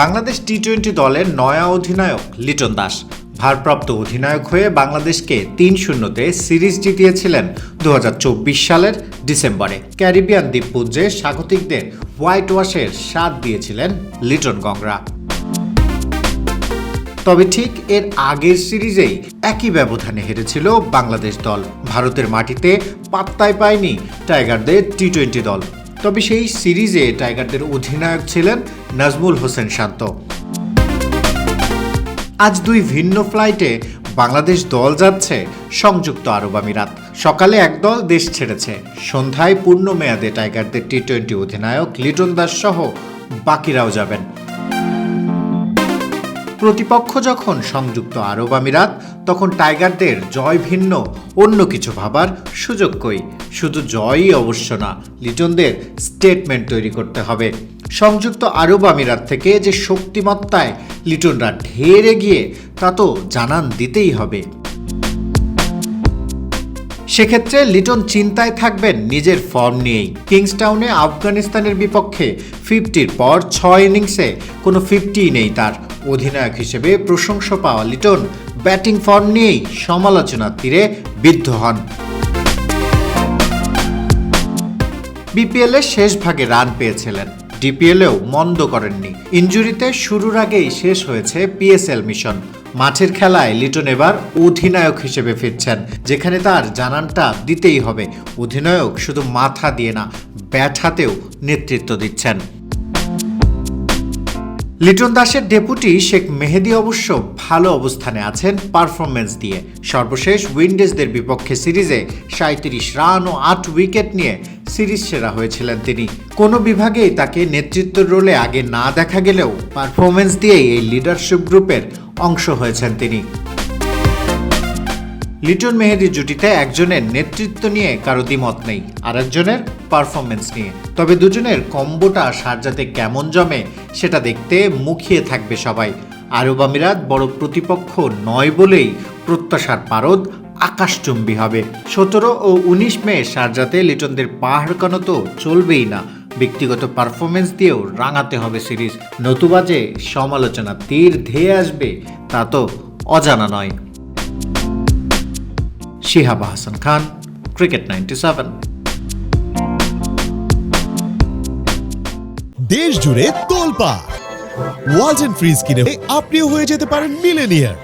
Bangladesh T twenty দলের নয়া অধিনায়ক লিটন দাস। ভারপ্রাপ্ত অধিনায়ক হয়ে বাংলাদেশকে তিন শূন্যতে সিরিজ জিতিয়েছিলেন দু হাজার চব্বিশ সালের ডিসেম্বরে। ক্যারিবিয়ান দ্বীপপুঞ্জে স্বাগতিকদের হোয়াইট ওয়াশের স্বাদ দিয়েছিলেন লিটন গংরা তবে ঠিক এর আগের সিরিজেই একই ব্যবধানে হেরেছিল বাংলাদেশ দল। ভারতের মাটিতে পাত্তায় পায়নি টাইগারদের টি টোয়েন্টি দল। তবে সেই সিরিজে টাইগারদের অধিনায়ক ছিলেন নাজমুল হোসেন শান্ত। আজ দুই ভিন্ন ফ্লাইটে বাংলাদেশ দল যাচ্ছে সংযুক্ত আরব আমিরাত। সকালে এক দল দেশ ছেড়েছে। সন্ধ্যায় পূর্ণ মেয়াদে টাইগারদের টি টোয়েন্টি অধিনায়ক লিটন দাস সহ বাকিরাও যাবেন। প্রতিপক্ষ যখন সংযুক্ত আরব আমিরাত, তখন টাইগারদের জয় ভিন্ন, অন্য কিছু ভাবার সুযোগ কই। শুধু জয়ই অবশ্য না, লিটনদের স্টেটমেন্ট তৈরি করতে হবে। সংযুক্ত আরব আমিরাত থেকে যে শক্তিমত্তায় লিটনরা ঢের এগিয়ে, তা তো জানান দিতেই হবে। সেক্ষেত্রে লিটন চিন্তায় থাকবেন নিজের ফর্ম নিয়েই। কিংসটাউনে আফগানিস্তানের বিপক্ষে ফিফটির পর ছয় ইনিংসে কোনো ফিফটিই নেই তার। অধিনায়ক হিসেবে প্রশংসা পাওয়া লিটন ব্যাটিং ফর্ম নিয়েই সমালোচনার তীরে বিদ্ধ হন। বিপিএলের শেষ ভাগে রান পেয়েছিলেন। ডিপিএলেও মন্দ করেননি। ইঞ্জুরিতে শুরুর আগেই শেষ হয়েছে পিএসএল মিশন। মাঠের খেলায় লিটন এবার অধিনায়ক হিসেবে ফিরছেন, যেখানে তার জানানটা দিতেই হবে। অধিনায়ক শুধু মাথা দিয়ে না, ব্যাট হাতেও নেতৃত্ব দিচ্ছেন। লিটন দাসের ডেপুটি শেখ মেহেদি অবশ্য ভালো অবস্থানে আছেন পারফরমেন্স দিয়ে। সর্বশেষ উইন্ডিজদের বিপক্ষে সিরিজে সাঁত্রিশ রান ও আট উইকেট নিয়ে সিরিজ সেরা হয়েছিলেন তিনি। কোনো বিভাগেই তাকে নেতৃত্ব রোলে আগে না দেখা গেলেও পারফরমেন্স দিয়েই এই লিডারশিপ গ্রুপের অংশ হয়েছেন তিনি। লিটন মেহেদি জুটিতে একজনের নেতৃত্ব নিয়ে কারও দ্বিমত নেই আর একজনের পারফরমেন্স নিয়ে। তবে দুজনের কম্বোটা সারজাতে কেমন জমে, সেটা দেখতে মুখিয়ে থাকবে সবাই। আরব আমিরাত বড় প্রতিপক্ষ নয় বলেই প্রত্যাশার পারদ আকাশচুম্বী হবে। সতেরো ও উনিশ মে সারজাতে লিটনদের পাহাড়কানো তো চলবেই না, ব্যক্তিগত পারফরমেন্স দিয়েও রাঙাতে হবে সিরিজ। নতুবা যে সমালোচনা তীর ধেয়ে আসবে, তা তো অজানা নয়। Shihaba Hasan Khan, cricket ninety seven. দেশ জুড়ে তোলপা ওয়ালটন ফ্রিজ কিনে আপনিও হয়ে যেতে পারেন মিলেনিয়ার।